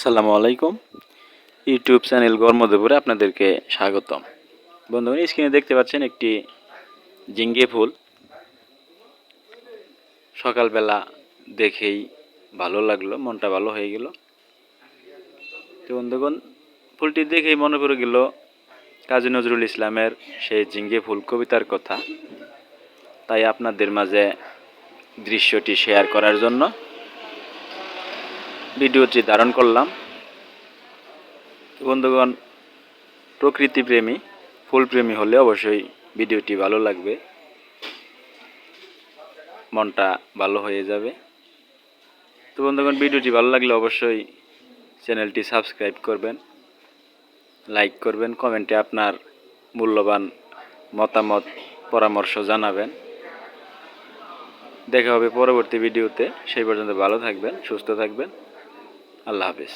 আসসালামু আলাইকুম। YouTube channel গর্মদেপুরে আপনাদেরকে স্বাগতম। বন্ধুগণ স্ক্রিনে দেখতে পাচ্ছেন একটি জিঙ্গে ফুল। সকালবেলা দেখেই ভালো লাগল, মনটা ভালো হয়ে গেল। তো বন্ধুগণ, ফুলটি দেখেই মনে পড়ে গেল কাজী নজরুল ইসলামের সেই জিঙ্গে ফুল কবিতার কথা। তাই আপনাদের মাঝে দৃশ্যটি শেয়ার করার জন্য ভিডিওটি ধারণ করলাম। বন্ধুগণ প্রকৃতি প্রেমী ফুলপ্রেমী হলে অবশ্যই ভিডিওটি ভালো লাগবে। মনটা ভালো হয়ে যাবে। তো বন্ধুগণ, ভিডিওটি ভালো লাগলে অবশ্যই চ্যানেলটি সাবস্ক্রাইব করবেন, লাইক করবেন, কমেন্টে আপনার মূল্যবান মতামত, পরামর্শ জানাবেন। দেখা হবে পরবর্তী ভিডিওতে। সেই পর্যন্ত ভালো থাকবেন, সুস্থ থাকবেন। আল্লাহ হাফিজ